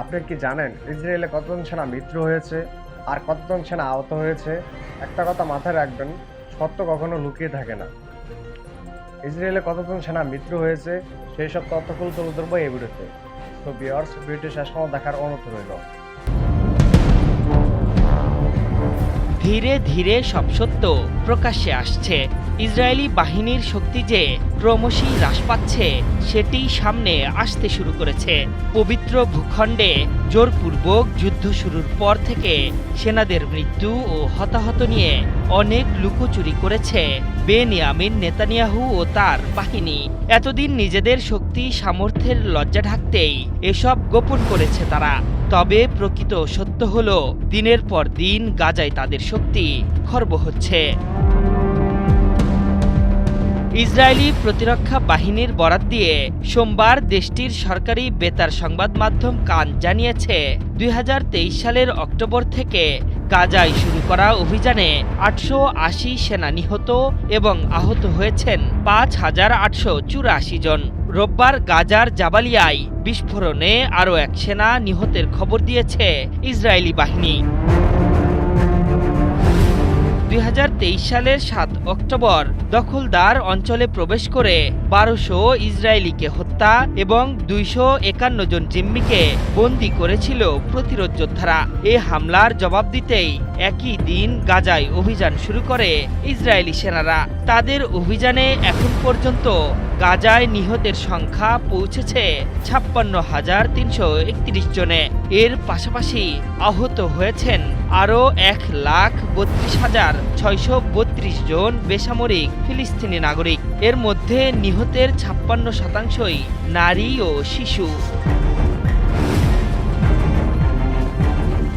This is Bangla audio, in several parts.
আপনি কি জানেন, ইসরায়েলে কতজন সেনা মৃত্যু হয়েছে আর কতজন সেনা আহত হয়েছে? একটা কথা মাথায় রাখবেন, সত্য কখনো লুকিয়ে থাকে না। ইসরায়েলে কতজন সেনা মৃত্যু হয়েছে, সেই সব তথ্যগুলো তুলে ধরবো এই ভিডিওতে। তো বিয়ার্স ভিডিওটি শেষ দেখার অনুরোধ রইল। ধীরে ধীরে সব সত্য প্রকাশ্যে আসছে। ইসরায়েলি বাহিনীর শক্তি যে ক্রমশই হ্রাস পাচ্ছে, সেটি সামনে আসতে শুরু করেছে। পবিত্র ভূখণ্ডে জোরপূর্বক যুদ্ধ শুরুর পর থেকে সেনাদের মৃত্যু ও হতাহত নিয়ে অনেক লুকোচুরি করেছে বেনিয়ামিন নেতানিয়াহু ও তার বাহিনী। এতদিন নিজেদের শক্তি সামর্থ্যের লজ্জা ঢাকতেই এসব গোপন করেছে তারা। তবে প্রকৃত সত্য হলো, দিনের পর দিন গাজায় তাদের শক্তি খর্ব হচ্ছে। ইসরায়েলি প্রতিরক্ষা বাহিনীর বরাত দিয়ে সোমবার দেশটির সরকারি বেতার সংবাদ মাধ্যম কান জানিয়েছে, দুই হাজার তেইশ সালের অক্টোবর থেকে গাজায় শুরু করা অভিযানে আটশো আশি সেনা নিহত এবং আহত হয়েছেন পাঁচ হাজার আটশো চুরাশি জন। রোববার গাজার জাবালিয়ায় বিস্ফোরণে আরও এক সেনা নিহতের খবর দিয়েছে ইসরায়েলি বাহিনী। দুই হাজার তেইশ সালের সাত অক্টোবর দখলদার অঞ্চলে প্রবেশ করে বারোশো ইসরায়েলিকে হত্যা এবং দুইশো একান্ন জন জিম্মিকে বন্দি করেছিল প্রতিরোধ যোদ্ধারা। এ হামলার জবাব দিতেই একই দিন গাজায় অভিযান শুরু করে ইসরায়েলি সেনারা। তাদের অভিযানে এখন পর্যন্ত গাজায় নিহতের সংখ্যা পৌঁছেছে ছাপ্পান্ন হাজার তিনশো একত্রিশ জনে। এর পাশাপাশি আহত হয়েছেন আরও এক লাখ বত্রিশ হাজার ছয়শো বত্রিশ জন বেসামরিক ফিলিস্তিনি নাগরিক। এর মধ্যে নিহতের ছাপ্পান্ন শতাংশই নারী ও শিশু।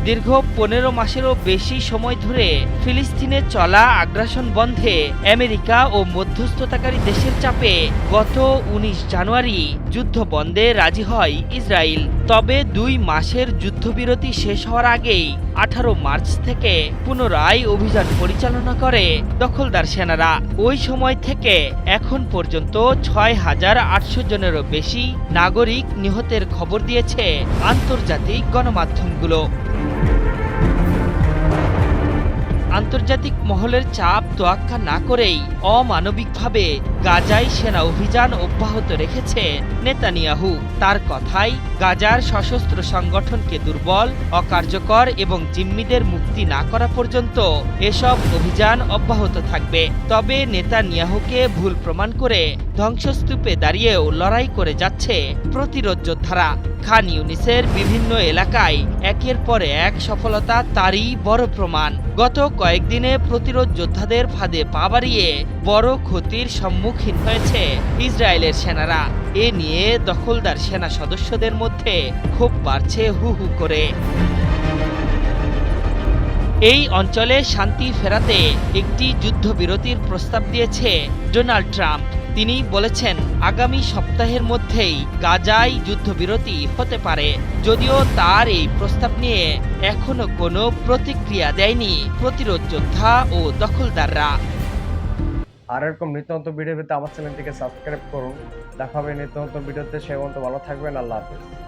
দীর্ঘ পনেরো মাসেরও বেশি সময় ধরে ফিলিস্তিনে চলা আগ্রাসন বন্ধে আমেরিকা ও মধ্যস্থতাকারী দেশের চাপে গত উনিশ জানুয়ারি যুদ্ধ বন্ধে রাজি হয় ইসরায়েল। তবে দুই মাসের যুদ্ধবিরতি শেষ হওয়ার আগেই আঠারো মার্চ থেকে পুনরায় অভিযান পরিচালনা করে দখলদার সেনারা। ওই সময় থেকে এখন পর্যন্ত ছয় হাজার আটশো জনেরও বেশি নাগরিক নিহতের খবর দিয়েছে আন্তর্জাতিক গণমাধ্যমগুলো। আন্তর্জাতিক মহলের চাপ তোয়াক্কা না করেই অমানবিকভাবে গাজায় সেনা অভিযান অব্যাহত রেখেছে নেতানিয়াহু। তার কথাই গাজার সশস্ত্র সংগঠনকে দুর্বল, অকার্যকর এবং জিম্মিদের মুক্তি না করা পর্যন্ত এসব অভিযান অব্যাহত থাকবে। তবে নেতানিয়াহুকে ভুল প্রমাণ করে ধ্বংসস্তূপে দাঁড়িয়েও লড়াই করে যাচ্ছে প্রতিরোধ যোদ্ধারা। খান ইউনিসের বিভিন্ন এলাকায় একের পর এক সফলতা তারই বড় প্রমাণ। গত কয়েকদিনে প্রতিরোধ যোদ্ধাদের ফাঁদে পা বাড়িয়ে বড় ক্ষতির সম্মুখীন হয়েছে ইসরায়েলের সেনারা। এ নিয়ে দখলদার সেনা সদস্যদের মধ্যে ক্ষোভ বাড়ছে হু হু করে। এই অঞ্চলে শান্তি ফেরাতে একটি যুদ্ধবিরতির প্রস্তাব দিয়েছে ডোনাল্ড ট্রাম্প। তিনি বলেছেন, আগামী সপ্তাহের মধ্যেই গাজায় যুদ্ধবিরতি হতে পারে। যদিও তার এই প্রস্তাব নিয়ে এখনও কোনো প্রতিক্রিয়া দেয়নি প্রতিরোধ যোদ্ধা ও দখলদাররা। আর এরকম নিত্যন্ত ভিডিও পেতে আমার চ্যানেলটিকে সাবস্ক্রাইব করুন। দেখা হবে নিত্যন্ত ভিডিওতে সে মতো ভালো থাকবেন, আল্লাহ হাফিজ।